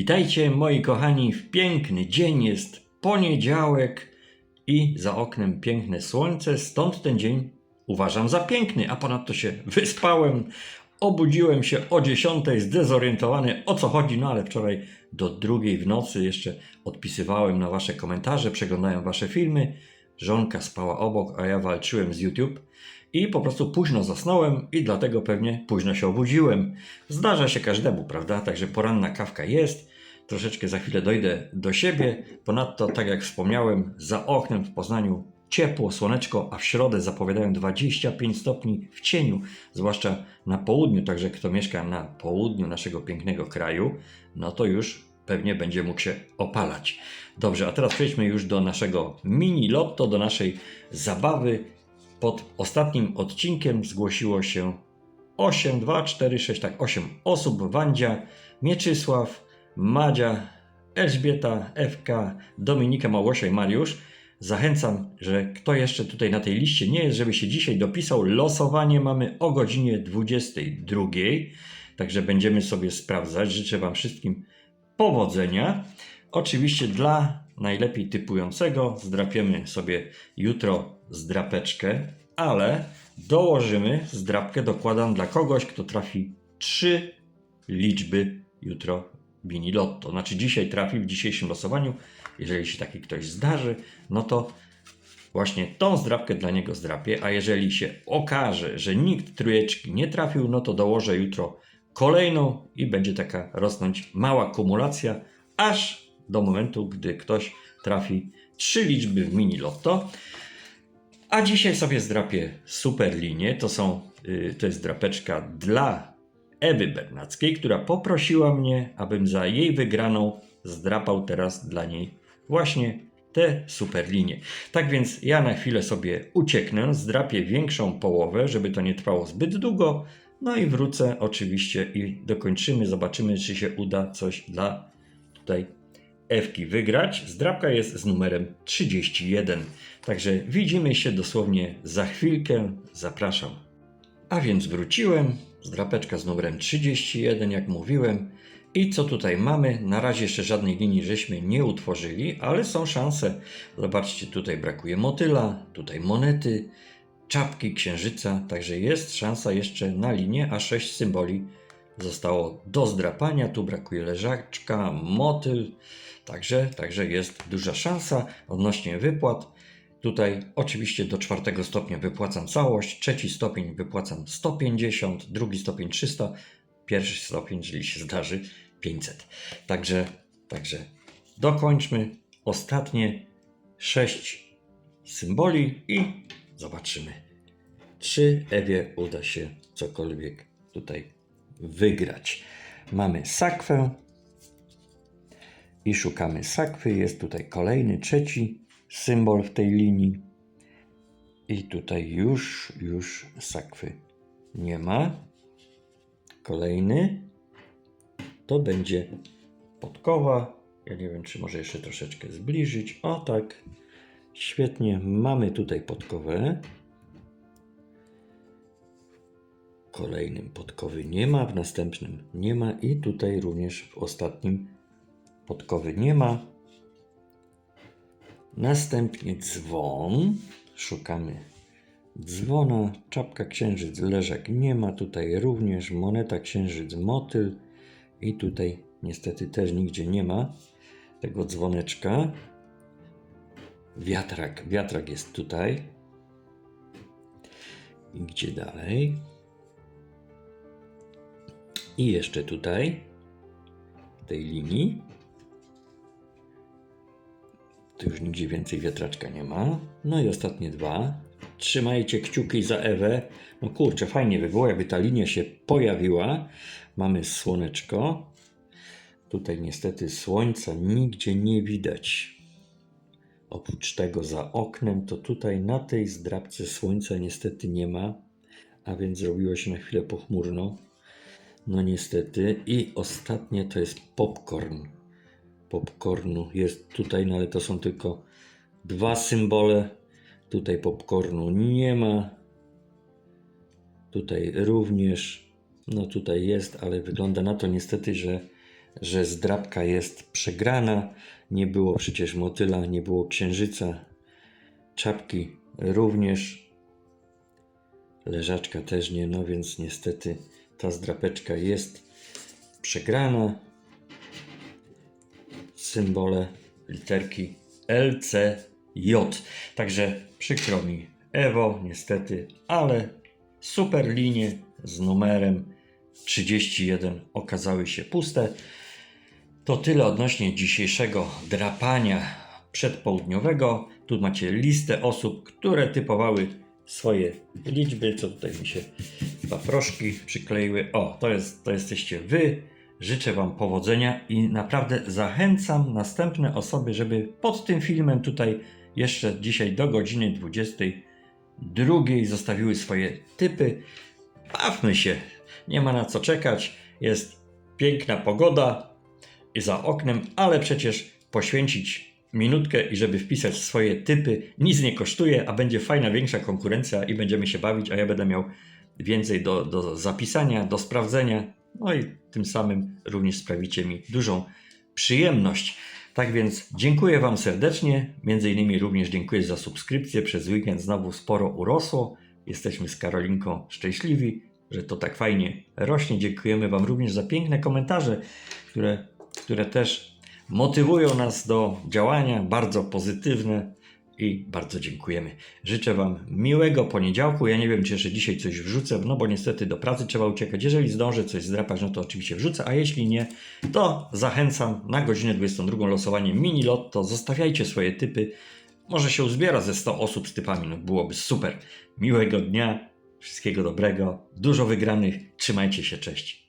Witajcie moi kochani w piękny dzień, jest poniedziałek i za oknem piękne słońce, stąd ten dzień uważam za piękny, a ponadto się wyspałem, obudziłem się o 10, zdezorientowany o co chodzi, no ale wczoraj do drugiej w nocy jeszcze odpisywałem na wasze komentarze, przeglądałem wasze filmy, żonka spała obok, a ja walczyłem z YouTube i po prostu późno zasnąłem i dlatego pewnie późno się obudziłem. Zdarza się każdemu, prawda? Także poranna kawka jest. Troszeczkę za chwilę dojdę do siebie. Ponadto, tak jak wspomniałem, za oknem w Poznaniu ciepło, słoneczko, a w środę zapowiadają 25 stopni w cieniu, zwłaszcza na południu. Także kto mieszka na południu naszego pięknego kraju, no to już pewnie będzie mógł się opalać. Dobrze, a teraz przejdźmy już do naszego mini lotto, do naszej zabawy. Pod ostatnim odcinkiem zgłosiło się 8, 2, 4, 6, tak 8 osób. Wandzia, Mieczysław, Madzia, Elżbieta, Ewka, Dominika, Małgosia i Mariusz. Zachęcam, że kto jeszcze tutaj na tej liście nie jest, żeby się dzisiaj dopisał. Losowanie mamy o godzinie 22. Także będziemy sobie sprawdzać. Życzę Wam wszystkim powodzenia. Oczywiście dla najlepiej typującego zdrapiemy sobie jutro zdrapeczkę, ale dołożymy zdrapkę, dokładam dla kogoś, kto trafi trzy liczby jutro Bini Lotto. Znaczy dzisiaj trafi w dzisiejszym losowaniu. Jeżeli się taki ktoś zdarzy, no to właśnie tą zdrapkę dla niego zdrapię, a jeżeli się okaże, że nikt trójeczki nie trafił, no to dołożę jutro kolejną i będzie taka rosnąć mała kumulacja, aż do momentu, gdy ktoś trafi trzy liczby w mini lotto. A dzisiaj sobie zdrapię super linię. To są, y, to jest drapeczka dla Ewy Bernackiej, która poprosiła mnie, abym za jej wygraną zdrapał teraz dla niej właśnie te super linie. Tak więc ja na chwilę sobie ucieknę, zdrapię większą połowę, żeby to nie trwało zbyt długo. No i wrócę oczywiście i dokończymy, zobaczymy, czy się uda coś dla tutaj Ewki wygrać. Zdrapka jest z numerem 31. Także widzimy się dosłownie za chwilkę. Zapraszam. A więc wróciłem. Zdrapeczka z numerem 31, jak mówiłem. I co tutaj mamy? Na razie jeszcze żadnej linii żeśmy nie utworzyli, ale są szanse. Zobaczcie, tutaj brakuje motyla, tutaj monety, czapki, księżyca, także jest szansa jeszcze na linię, a 6 symboli zostało do zdrapania. Tu brakuje leżaczka, motyl, także, także jest duża szansa odnośnie wypłat. Tutaj oczywiście do czwartego stopnia wypłacam całość, trzeci stopień wypłacam 150, drugi stopień 300, pierwszy stopień, jeżeli się zdarzy, 500. Także, także dokończmy ostatnie 6 symboli i zobaczymy, czy Ewie uda się cokolwiek tutaj wygrać. Mamy sakwę i szukamy sakwy. Jest tutaj kolejny, trzeci symbol w tej linii. I tutaj już, już sakwy nie ma. Kolejny to będzie podkowa. Ja nie wiem, czy może jeszcze troszeczkę zbliżyć. O tak, świetnie. Mamy tutaj podkowę. Kolejnym podkowy nie ma, w następnym nie ma i tutaj również w ostatnim podkowy nie ma. Następnie dzwon. Szukamy dzwona, czapka księżyc, leżak nie ma. Tutaj również moneta księżyc, motyl. I tutaj niestety też nigdzie nie ma tego dzwoneczka. Wiatrak, wiatrak jest tutaj. I gdzie dalej? I jeszcze tutaj, w tej linii. Tu już nigdzie więcej wiatraczka nie ma. No i ostatnie dwa. Trzymajcie kciuki za Ewę. No kurczę, fajnie by było, jakby ta linia się pojawiła. Mamy słoneczko. Tutaj niestety słońca nigdzie nie widać. Oprócz tego za oknem, to tutaj na tej zdrabce słońca niestety nie ma, a więc zrobiło się na chwilę pochmurno. No niestety. I ostatnie to jest popcorn. Popcornu jest tutaj, no ale to są tylko dwa symbole. Tutaj popcornu nie ma. Tutaj również. No tutaj jest, ale wygląda na to niestety, że że zdrabka jest przegrana. Nie było przecież motyla, nie było księżyca. Czapki również. Leżaczka też nie, no więc niestety ta zdrapeczka jest przegrana. Symbole, literki LCJ. Także przykro mi, Ewo, niestety, ale super linie z numerem 31 okazały się puste. To tyle odnośnie dzisiejszego drapania przedpołudniowego. Tu macie listę osób, które typowały swoje liczby. Co tutaj mi się paproszki przykleiły. O, to, jest, to jesteście wy. Życzę Wam powodzenia i naprawdę zachęcam następne osoby, żeby pod tym filmem tutaj jeszcze dzisiaj do godziny 22 zostawiły swoje typy. Bawmy się, nie ma na co czekać. Jest piękna pogoda i za oknem, ale przecież poświęcić minutkę i żeby wpisać swoje typy nic nie kosztuje, a będzie fajna, większa konkurencja i będziemy się bawić, a ja będę miał więcej do, do zapisania, do sprawdzenia. No i tym samym również sprawicie mi dużą przyjemność. Tak więc dziękuję Wam serdecznie. Między innymi również dziękuję za subskrypcję. Przez weekend znowu sporo urosło. Jesteśmy z Karolinką szczęśliwi, że to tak fajnie rośnie. Dziękujemy Wam również za piękne komentarze, które, które też motywują nas do działania, bardzo pozytywne i bardzo dziękujemy. Życzę Wam miłego poniedziałku. Ja nie wiem, czy jeszcze dzisiaj coś wrzucę, no bo niestety do pracy trzeba uciekać. Jeżeli zdążę coś zdrapać, no to oczywiście wrzucę, a jeśli nie, to zachęcam na godzinę 22 losowanie mini lotto. Zostawiajcie swoje typy. Może się uzbiera ze 100 osób z typami, no byłoby super. Miłego dnia, wszystkiego dobrego, dużo wygranych. Trzymajcie się, cześć.